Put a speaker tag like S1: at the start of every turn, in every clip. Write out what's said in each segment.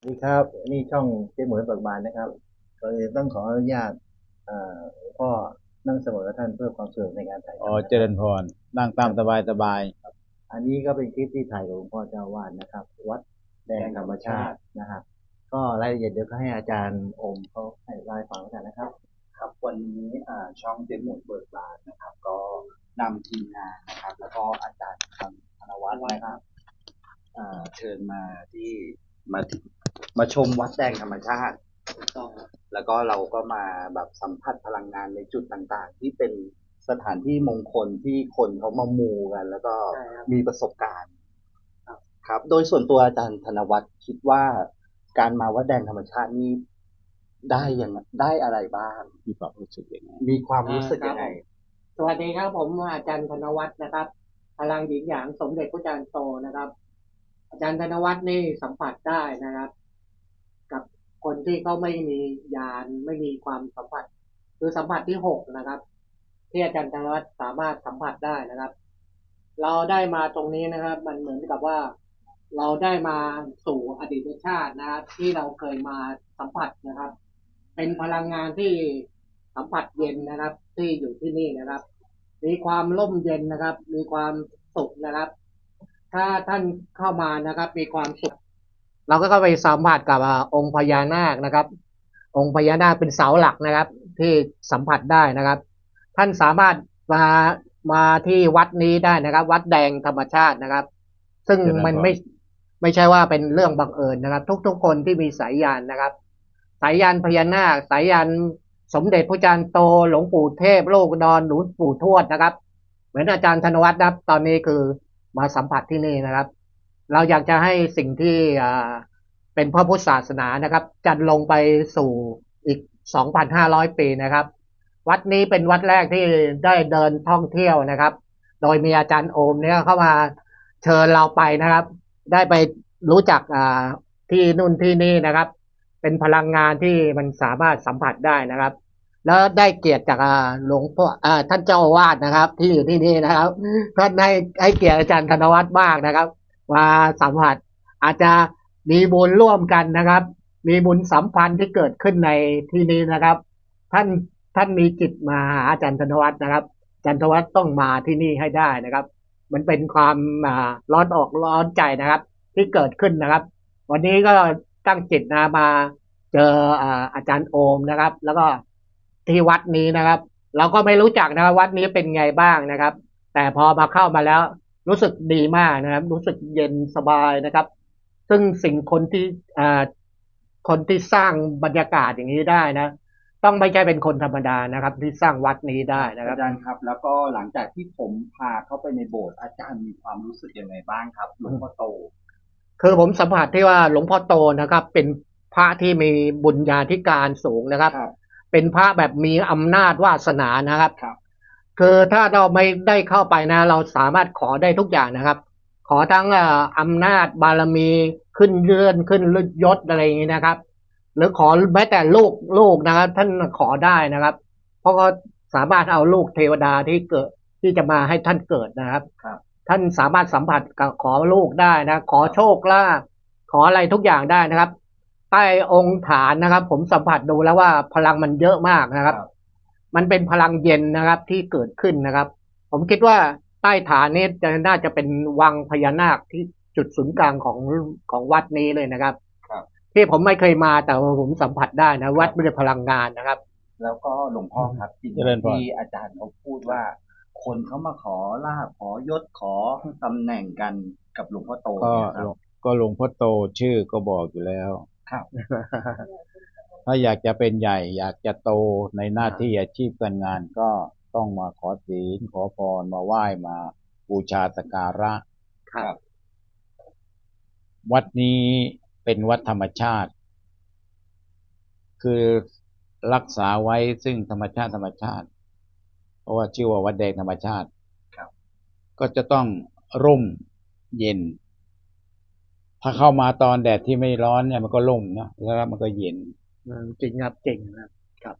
S1: สวัสดีครับนี่ช่องเจ๊หมวยเบิกบานนะครับก็เลยต้องขออนุญาตเอ่อหลวงพ่อนั่งเสมอกับท่านเพื่อความสะดวกในการถ่าย
S2: อ๋อ
S1: ทำนะ
S2: เจริญพรนั่งตามสบายสบาย
S1: อันนี้ก็เป็นคลิปที่ถ่ายกับหลวงพ่อเจ้าวาดนะครับ วัดแดงธรรมชาตินะครับก็รายละเอียดเดี๋ยวก็ให้อาจารย์โอมเขาให้รายฟังกันนะครับ
S3: ครับวันนี้อ่าช่องเจ๊หมุนเบิกบานนะครับ ก็นำทีมงานนะครับ แล้วก็อาจารย์ธธนวัฒน์นะครับอ่าเชิญมาที่มาที่ มาชมวัดแดงธรรมชาติ แล้วก็เราก็มาแบบสัมผัสพลังงานในจุดต่างๆ ที่เป็นสถานที่มงคลที่คนเขามามูกัน แล้วก็มีประสบการณ์ครับ โดยส่วนตัวอาจารย์ธนวัฒน์คิดว่าการมาวัดแดงธรรมชาตินี่ได้ยังได้อะไรบ้าง
S2: ๆมีความรู้สึกยังไง
S3: มีความรู้สึกยังไง
S4: สวัสดีครับ ผมอาจารย์ธนวัฒน์นะครับพลังหญิงหยางสมเด็จพระอาจารย์โตนะครับ อาจารย์ธนวัฒน์นี่สัมผัสได้นะครับ กับคนที่เขาไม่มียานไม่มีความสัมผัส คือสัมผัสที่หกนะครับ ที่อาจารย์ธนวัฒน์สามารถสัมผัสได้นะครับ เราได้มาตรงนี้นะครับ มันเหมือนกับว่าเราได้มาสู่อดีตชาตินะครับ ที่เราเคยมาสัมผัสนะครับ เป็นพลังงานที่สัมผัสเย็นนะครับ ที่อยู่ที่นี่นะครับ มีความร่มเย็นนะครับ มีความสุขนะครับ ถ้าท่านเข้ามานะครับ มีความสุข เราก็เข้าไปสัมผัสกับอ่าองค์พญานาคนะครับ องค์พญานาคเป็นเสาหลักนะครับ ที่สัมผัสได้นะครับ ท่านสามารถมามาที่วัดนี้ได้นะครับ วัดแดงธรรมชาตินะครับ ซึ่งมันไม่ไม่ใช่ว่าเป็นเรื่องบังเอิญนะครับ ทุกๆคนที่มีสายยานนะครับ สายยานพญานาค สายยานสมเด็จพระจารย์โตหลวงปู่เทพโลกดอนหลวงปู่ทวดนะครับ เหมือนอาจารย์ธนวัฒน์นะครับ ตอนนี้คือมาสัมผัสที่นี่นะครับ เราอยากจะให้สิ่งที่เป็นพระพุทธศาสนานะครับ จัดลงไปสู่อีก 2,500 ปีนะครับ วัดนี้เป็นวัดแรกที่ได้เดินท่องเที่ยวนะครับ โดยมีอาจารย์โอมเนี่ยเข้ามาเชิญเราไปนะครับ ได้ไปรู้จักที่นู่นที่นี่นะครับ เป็นพลังงานที่มันสามารถสัมผัสได้นะครับ แล้วได้เกียรติจากหลวงพ่อท่านเจ้าอาวาสนะครับ ที่อยู่ที่นี่นะครับท่านให้ให้เกียรติอาจารย์ธนวัฒน์มากนะครับ มาสัมผัส อาจจะมีบุญร่วมกันนะครับ มีบุญสัมพันธ์ที่เกิดขึ้นในที่นี้นะครับ ท่านท่านมีจิตมาหาอาจารย์ธนวัฒน์นะครับอาจารย์ธนวัฒน์ต้องมาที่นี่ให้ได้นะครับ มันเป็นความร้อนออกร้อนใจนะครับ ที่เกิดขึ้นนะครับ วันนี้ก็ตั้งจิตนะมาเจออาอาจารย์โอมนะครับ แล้วก็ที่วัดนี้นะครับ เราก็ไม่รู้จักนะครับวัดนี้เป็นไงบ้างนะครับ แต่พอมาเข้ามาแล้ว รู้สึกดีมากนะครับ รู้สึกเย็นสบายนะครับ ซึ่งสิ่งคนที่อ่าคนที่สร้างบรรยากาศอย่างนี้ได้นะ ต้องไม่ใช่เป็นคนธรรมดานะครับ ที่สร้างวัดนี้ได้นะครับ
S3: อาจารย์ครับ แล้วก็หลังจากที่ผมพาเข้าไปในโบสถ์อาจารย์มีความรู้สึกยังไงบ้างครับหลวงพ่อโต
S4: คือผมสัมผัสที่ว่าหลวงพ่อโตนะครับ เป็นพระที่มีบุญญาธิการสูงนะครับ
S3: ครับ
S4: เป็นพระแบบมีอำนาจวาสนานะครับ
S3: ครับ
S4: คือถ้าเราไม่ได้เข้าไปนะ เราสามารถขอได้ทุกอย่างนะครับ ขอทั้งเอ่ออำนาจบารมีขึ้นเลื่อนขึ้นยศอะไรอย่างนี้นะครับ หรือขอแม้แต่ลูกลูกนะครับ ท่านขอได้นะครับ เพราะก็สามารถเอาลูกเทวดาที่เกิดที่จะมาให้ท่านเกิดนะครับ
S3: ครับ
S4: ท่านสามารถสัมผัสกับขอลูกได้นะ ขอโชคลาภขออะไรทุกอย่างได้นะครับ ใต้องค์ฐานนะครับ ผมสัมผัสดูแล้วว่าพลังมันเยอะมากนะครับ มันเป็นพลังเย็นนะครับที่เกิดขึ้นนะครับ ผมคิดว่าใต้ฐานนี้จะน่าจะเป็นวังพญานาคที่จุดศูนย์กลางของของวัดนี้เลยนะครับ
S3: ครับ
S4: ที่ผมไม่เคยมาแต่ว่าผมสัมผัสได้นะ วัดด้วยพลังงานนะครับ
S3: แล้วก็หลวงพ่อครับที่
S2: เจริญพร
S3: ที่อาจารย์เขาพูดว่า คนเขามาขอลาภขอยศขอตำแหน่งกันกับหลวงพ่อโต
S2: ก็
S3: เนี่ยค
S2: หล
S3: รั
S2: ว
S3: บ
S2: งก็หลวงพ่อโตชื่อก็บอกอยู่แล้ว
S3: ครับ
S2: ถ้าอยากจะเป็นใหญ่ อยากจะโตในหน้าที่อาชีพการงานก็ต้องมาขอศีลขอพรมาไหว้มาบูชาสักการะ
S4: ครับ
S2: วัดนี้เป็นวัดธรรมชาติ คือรักษาไว้ซึ่งธรรมชาติธรรมชาติ เพราะว่าชื่อว่าวัดแดงธรรมชาติ
S3: ครับ
S2: ก็จะต้องร่มเย็น ถ้าเข้ามาตอนแดดที่ไม่ร้อนเนี่ยมันก็ร่มนะแล้วมันก็เย็น
S4: อืม จริงครับจริงนะครับ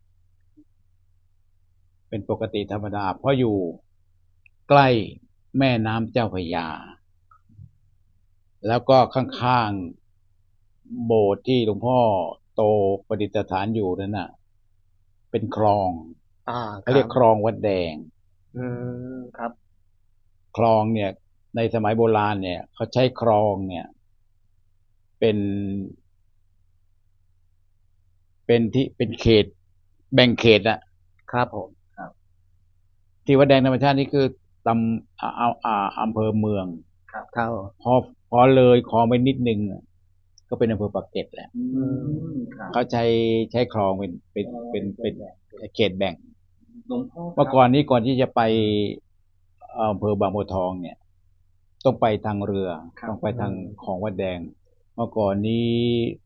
S2: เป็นปกติธรรมดา เพราะอยู่ใกล้แม่น้ำเจ้าพระยา แล้วก็ข้างๆโบสถ์ที่หลวงพ่อโตประดิษฐานอยู่นั่นน่ะ เป็นคลอง
S4: อ่า
S2: เขาเรียกคลองวัดแดง
S4: อืมครับ
S2: คลองเนี่ย ในสมัยโบราณเนี่ยเขาใช้คลองเนี่ย เป็น เป็นที่เป็นเขต แบ่งเขตอะ
S4: ครับผม
S2: ที่วัดแดงธรรมชาตินี่คือตำอ่าอ่าอ่าอำเภอเมือง
S4: ครับ
S2: พอพอเลยคลองไปนิดนึงอะก็เป็นอำเภอปากเกร็ดแหละ
S3: อืมครับ
S2: เขาใช้ใช้คลองเป็นเป็นเป็นเป็นเขตแบ่ง
S3: หลวงพ่อ
S2: เมื่อก่อนนี้ก่อนที่จะไปอำเภอบางบัวทองเนี่ย ต้องไปทางเรือต้องไปทางของวัดแดง เมื่อก่อนนี้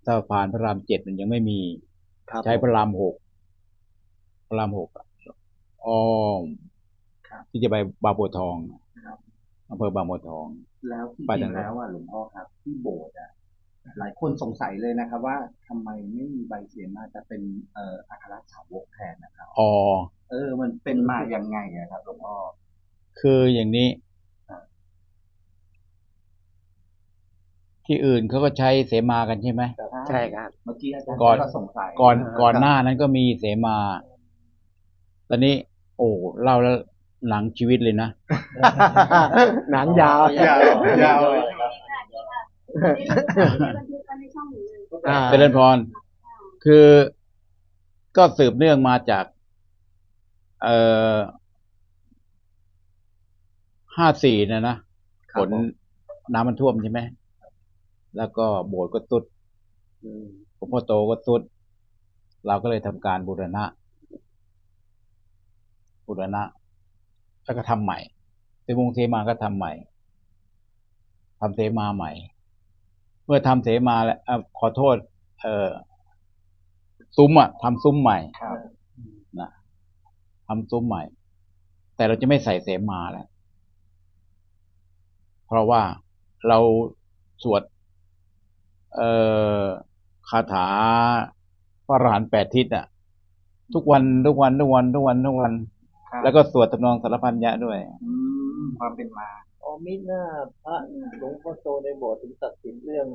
S2: สะพานพระรามเจ็ดมันยังไม่มี
S4: ครับ
S2: ใช้พระรามหกพระรามหกอะอ้อมที่จะไปบางบัวทองอำเภอบางบัวทอง
S3: แล้วที่
S2: ไป
S3: จ
S2: ทา
S3: ริ
S2: ง
S3: ง
S2: ไหน
S3: แล้วอะหลวงพ่อครับ ที่โบสถ์อะหลายคนสงสัยเลยนะครับ ว่าทำไมไม่มีใบเสียมาแต่เป็นเอ่ออัครสาวกแทนนะครับ
S2: อ๋อ
S3: เออ มันเป็นมายังไงอะครับหลวงพ่อ
S2: คืออย่างนี้ ที่อื่นเขาก็ใช้เสมากันใช่ไหม
S4: ใช่ครับ
S3: เมื่อกี้อาจารย์
S2: ก่อน
S3: ก็สงสัย
S2: ก่อน
S4: อ่า
S2: ก่อน
S4: ครับ
S2: หน้านั้นก็มีเสมา ตอนนี้ โอ้เล่าแล้วหลังชีวิตเลยนะ
S4: หนังยาว
S3: ยาวยาวเลย
S4: อ่า
S2: เจริญพร คือก็สืบเนื่องมาจาก เอ่อห้าสี่นะนะฝนน้ำมันท่วมใช่ไหม แล้วก็โบสถ์ก็ตุด หลวงพ่อโตก็ตุด เราก็เลยทำการบูรณะ บูรณะแล้วก็ทำใหม่เซมงเซมาก็ทำใหม่ทำเสมาใหม่ เมื่อทำเสมาแล้วเอ่อขอโทษ เอ่อซุ้มอะทำซุ้มใหม่
S3: ครับ
S2: นะทำซุ้มใหม่ แต่เราจะไม่ใส่เสมาแล้วเพราะว่าเราสวด เอ่อ คาถาพระอรหันต์แปดทิศอะ ทุกวันทุกวันทุกวันทุกวันทุกวัน
S3: ครับ
S2: แล้วก็สวดทำนองสารพันยะด้วย
S3: อืมความเป็นมา
S1: อ๋อมิหน้าพระหลวงพ่อโตในโบสถ์ถึงตัดสินเรื่อง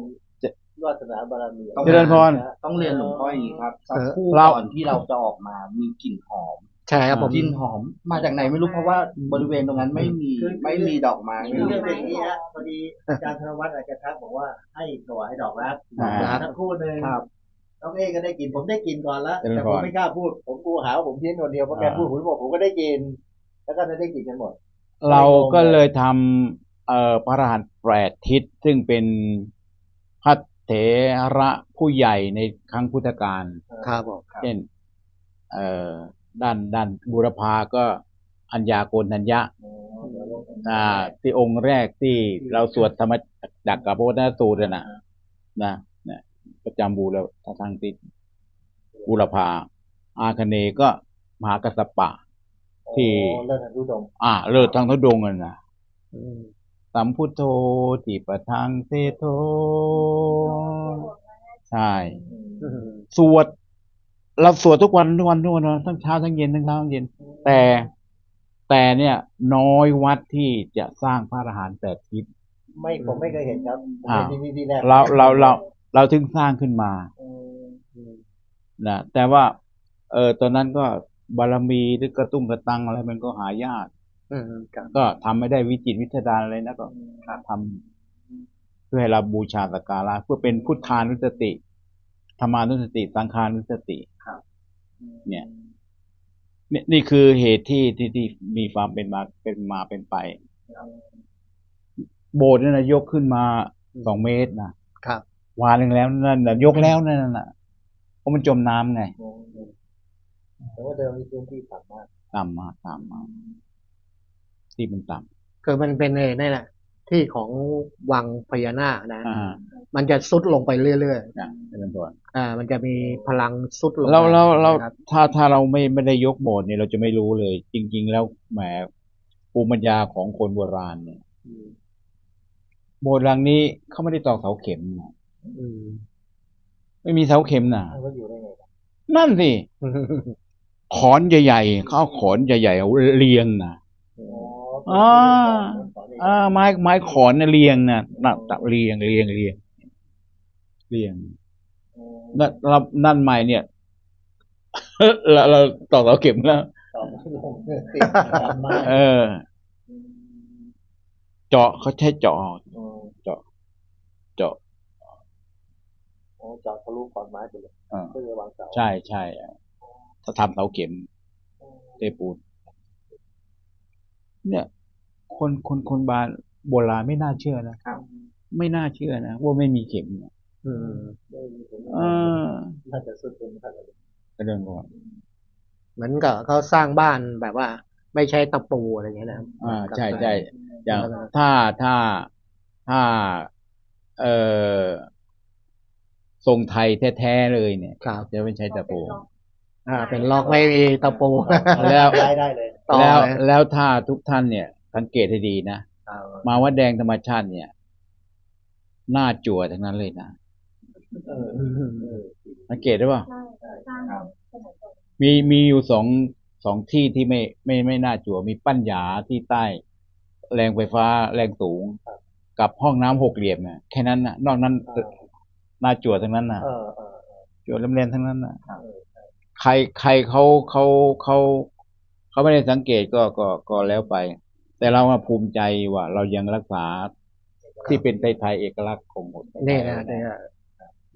S1: วาสนาบารมี
S3: ต้อง
S2: เจริญพร
S3: ต้องเรียนหลวงพ่ออย่างนี้ครับสักครู่
S2: เรา
S3: ก่อนที่เราจะออกมามีกลิ่นหอม
S4: ใช่ครับผม
S3: กลิ่นหอมมาจากไหนไม่รู้เพราะว่าบริเวณตรงนั้นไม่มีไม่มีดอกไม้
S1: คือเรื่องเป็นอย่างนี้ฮะพอดีอาจารย์ธนวัฒน์อาจจะทักบอกว่าให้ถวายดอกรัก
S2: อ่า
S1: สักครู่หนึ่ง
S3: ครับ
S1: น้องเอก็ได้กินผมได้กินก่อนแล้ว
S2: เจริญ
S1: แต่
S2: พ
S1: ผม
S2: ร
S1: ไม่กล้าพูด ผมกลัวหาว่าผมเพี้ยนคนเดียวเพราะแก
S2: อ่า
S1: พูดผมบอกผมก็ได้กิน แล้วก็ได้กินกันหมด
S2: เราก็เลยทำเอ่อพระอรหันต์แปดทิศซึ่งเป็นพระเถระผู้ใหญ่ในครั้งพุทธกาล
S4: ครับผม
S2: เช่นเอ่อ ด้านด้านบุรพาก็อัญญาโกณทัญญะอ่า ที่องค์แรกที่เราสวดธรรมจักรกับพระวัฒนสูตรน่ะนะนะเนี่ยประจำบูรทางติบุรพา อาคเนย์ก็มหากัสสปะ ที่
S1: อ๋อเลิศทันทุดงค์
S2: อ่าเลิศทางทุดงค์อะนะสัมพุทโธติปะทังเตโทใช่ สวด เราสวดทุกวันทุกวันทุกวันทั้งเช้าทั้งเย็นทั้งเช้าทั้งเย็น แต่แต่เนี่ย น้อยวัดที่จะสร้างพระอรหันต์แปดทิศ
S1: ไม่ผมไม่เคยเห็นครับผม
S2: อ่า
S1: เห็นที่นี่ที่แรก
S2: เราเราเราเราถึงสร้างขึ้นมา
S1: อืม
S2: นะแต่ว่า เออตอนนั้นก็บารมีหรือกระตุ้งกระตังอะไรมันก็หายาก
S4: อืมครับ
S2: ก็ทำไม่ได้วิจิตรวิทยดารอะไรนะก็ทำเพื่อให้เราบูชาสักการะเพื่อเป็นพุทธานุสติ ธรรมานุสติ สังขานุสติเนี่ยนี่นี่คือเหตุที่ที่ที่มีความเป็นมาเป็นมาเป็นไป โบสถ์นั่นนะยกขึ้นมาสองเมตรนะครับวานหนึ่งแล้วนั่นนะยกแล้วนั่นน่ะเพราะมันจมน้ำไง
S1: แต่ว่าเดิมมีพื้นที่ต่ำมาก
S2: ต่ำมากต่ำมากที่มันต่
S4: คือมันเป็นเอนั่นแหละ ที่ของวังพญานาคนะำ
S2: อ่า
S4: มันจะซุดลงไปเรื่อย
S2: จ้ะเป็นตัว
S4: ๆอ่า มันจะมีพลังซุดลงไป
S2: เราเราเรา
S4: ครับ
S2: ถ้าถ้าเราไม่ไม่ได้ยกโบสถ์เนี่ยเราจะไม่รู้เลย จริง ๆ แล้วแหมภูมิปัญญาของคนโบราณเนี่ยโบสถ์หลังนี้เขาไม่ได้ตอกเสาเข็มนะ
S4: อืม
S2: ไม่มีเสาเข็มนะ
S1: มันก็อยู่ได้ไงครับ
S2: นั่นสิขอนใหญ่ๆเขาเอาขอนใหญ่ๆเอาเรียงนะ
S1: อ๋อ
S2: อ่าอ่าไม้ไม้ขอนเนี่ยเรียงนะน่ะตับเรียงเรียงเรียงเรียงนั่นเรานั่นใหม่เนี่ยเราเราตอกเสาเข็มแล้ว
S1: ต่อไม่ลงติดกันมาก
S2: เออ เจาะเขาใช้เจาะเจาะเจาะ
S1: โอ้เจาะทะลุขอนไม้ไปเลย
S2: อ่า
S1: เพื่อจะวางเสา
S2: ใช่ใช่ถ้าทำเสาเข็มเทปูน เนี่ย คนคนคนบานโบราณไม่น่าเชื่อนะไม่น่าเชื่อนะว่าไม่มีเข็มเนี่ย
S1: อืมไม่มีผม
S2: เออ
S1: น่าจะสุดเป็นขนาดนั้น
S2: ก็เรื่องก่อน
S4: เหมือนกับเขาสร้างบ้านแบบว่า ไม่ใช้ตะปูอะไรอย่างเงี้ยนะครับ
S2: อ่าใช่ใช่อย่างถ้าถ้าถ้าเออทรงไทยแท้ๆเลยเนี่ย
S4: ครับ
S2: จะไม่ใช้ตะปู
S4: อ่า เป็นล็อกไม่มีตะปู
S2: แล้ว
S1: ได้ได้เลย
S4: ต่อ
S2: แล้ว
S4: เลย
S2: แล้วถ้าทุกท่านเนี่ย สังเกตให้ดีนะ
S1: เอา
S2: มาวัดแดงธรรมชาติเนี่ย หน้าจั่วทั้งนั้นเลยนะ
S1: เออเออ
S2: สังเกตได้ป่ะ
S3: ครับ
S2: มีมีอยู่สองสองที่ที่ไม่ไม่ไม่น่าจั่วมีปั้นหยาที่ใต้ แรงไฟฟ้าแรงสูง กับห้องน้ำหกเหลี่ยมเนี่ยแค่นั้นนะนอกนั้นน่าจั่วทั้งนั้นนะ
S1: เออเออ
S2: จั่วเล่มๆทั้งนั้นนะใครใครเขาเขาเขา เขาไม่ได้สังเกตก็ก็ก็แล้วไป แต่เรามาภูมิใจว่า เรายังรักษาที่เป็นไทยๆเอกลักษณ์ของหมด
S4: นี่นะนี่นะ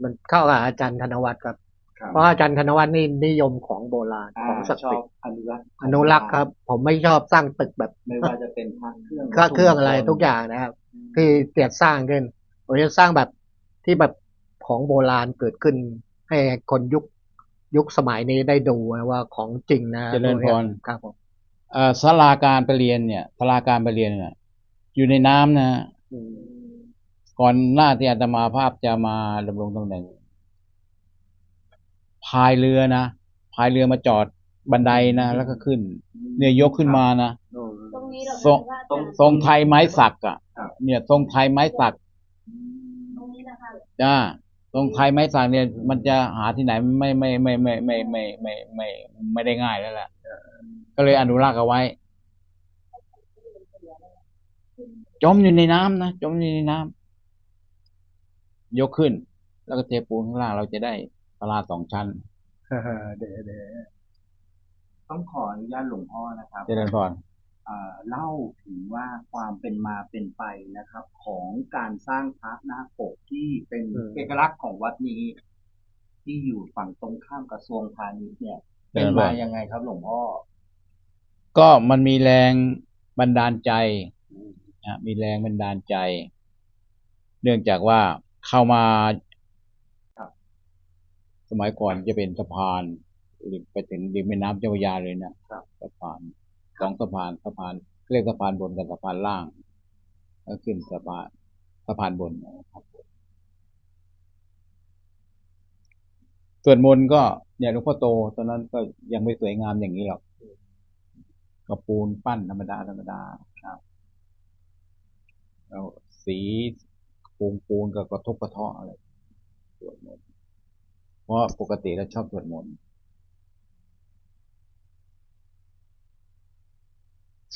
S4: มันเข้ากับอาจารย์ธนวัฒน์ครับ
S3: ครับ
S4: เพราะอาจารย์ธนวัฒน์นี่นิยมของโบราณ
S3: อ่า
S4: ของศัก
S3: ช
S4: ดิ์
S3: อ
S4: สิท
S3: บ
S4: ธิ์
S3: อนุรักษ์
S4: อนุรักษ์ครับ ผมไม่ชอบสร้างตึกแบบ
S3: ไม่ว่าจะเป็นพระเครื่อง
S4: เครื่องเครื่องอะไรทุกอย่างนะครับ ที่เตียดสร้างขึ้นผมจะสร้างแบบที่แบบของโบราณเกิดขึ้นให้คนยุค ยุคสมัยนี้ได้ดูนะว่าของจริงนะ
S2: เจริญพร
S4: ครับผม
S2: เอ่อศาลาการไปเรียนเนี่ยศาลาการไปเรียนเนี่ยอยู่ในน้ำนะฮะก่อนหน้าที่อาตมาภาพจะมาดำรงตำแหน่งพายเรือนะพายเรือมาจอดบันไดนะแล้วก็ขึ้น เนี่ยยกขึ้นมานะ
S5: ตรงนี้เรา
S2: ทรง
S5: ว่า
S3: ตรง
S2: ทรงไทยไม้สักอะ
S3: ครับ
S2: เนี่ย ทรงไทยไม้สัก
S5: ตรงนี้นะคะ
S2: จ้า ทรงไทยไม้สักเนี่ยมันจะหาที่ไหนไม่ไม่ไม่ไม่ไม่ไม่ไม่ไม่ไม่ได้ง่ายแล้วแหละก็เลยอนุรักษ์เอาไว้ จมอยู่ในน้ำนะจมอยู่ในน้ำยกขึ้น แล้วก็เทปูนข้างล่างเราจะได้ศาลาสองชั้น
S4: เดี๋ยวเดี๋ยว
S3: ต้องขออนุญาตหลวงพ่อนะครับ
S2: เจริญพร
S3: อ่า เล่าถึงว่าความเป็นมาเป็นไปนะครับ ของการสร้างพระหน้าปกที่เป็นเอกลักษณ์ของวัดนี้ ที่อยู่ฝั่งตรงข้ามกระทรวงพาณิชย์เนี่ย เป็นมายังไงครับหลวงพ่อ
S2: ก็มันมีแรงบันดาลใจนะมีแรงบันดาลใจ เนื่องจากว่าเข้ามา
S3: ครับ
S2: สมัยก่อนจะเป็นสะพานริมไปถึงริมแม่น้ำเจ้าพระยาเลยนะสะพาน สองสะพานสะพานเรียกสะพานบนกับสะพานล่างแล้วขึ้นสะพานสะพานบนครับส่วนมนต์ก็เนี่ยหลวงพ่อโตตอนนั้นก็ยังไม่สวยงามอย่างนี้หรอกกระปูนปั้นธรรมดาธรรมดาครับแล้วสีปูนปูนกับกระทบกระเทาะอะไรสวดมนต์เพราะปกติเราชอบสวดมนต์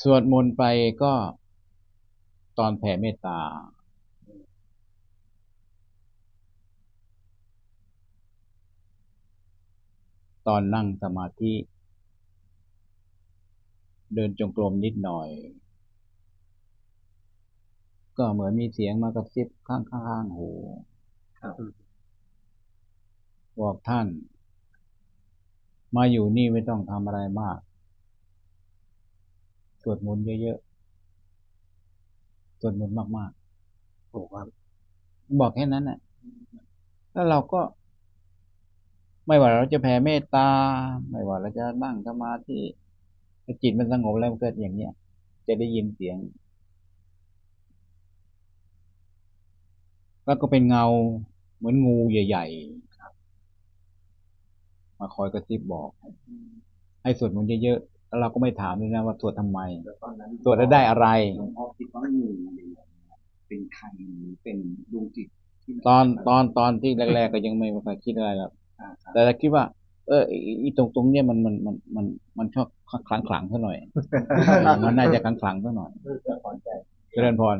S2: สวดมนต์ไปก็ตอนแผ่เมตตา ตอนนั่งสมาธิ เดินจงกรมนิดหน่อย ก็เหมือนมีเสียงมากระซิบข้างๆหู
S3: ครับ
S2: บอกท่าน มาอยู่นี่ไม่ต้องทำอะไรมากส วดมนต์เยอะๆสวดมนต์มากๆบอกว่าบอกแค่นั้นแหละแล้วเราก็ ไม่ว่าเราจะแผ่เมตตา ไม่ว่าเราจะนั่งสมาธิจิตมันสงบแล้วมันเกิดอย่างเนี้ย จะได้ยินเสียง แล้วก็เป็นเงาเหมือนงูใหญ่ๆมาคอยกระซิบบอก ให้สวดมนต์เยอะๆ แล้วเราก็ไม่ถามเลยนะว่าสวดทำไม
S3: ตอนนั้น
S2: สวดแล้วได้อะไร
S3: หลวงพ่อคิดว่างูเนี่ยเป็นใครหรือเป็นดวงจิตที่
S2: ตอนตอนตอนที่แรกๆก็ยังไม่ค่อยคิดอะไรหรอก
S3: อ่าครับ
S2: แต่เราคิดว่า เออไอ้ไอีตรงตรงเนี้ยมันมันมันมันมันชอบคลังขลังๆซะหน่อย มันน่าจะขลังขลังๆซะหน่อย
S1: เพื่อจะขอนใจ
S2: เจริญพร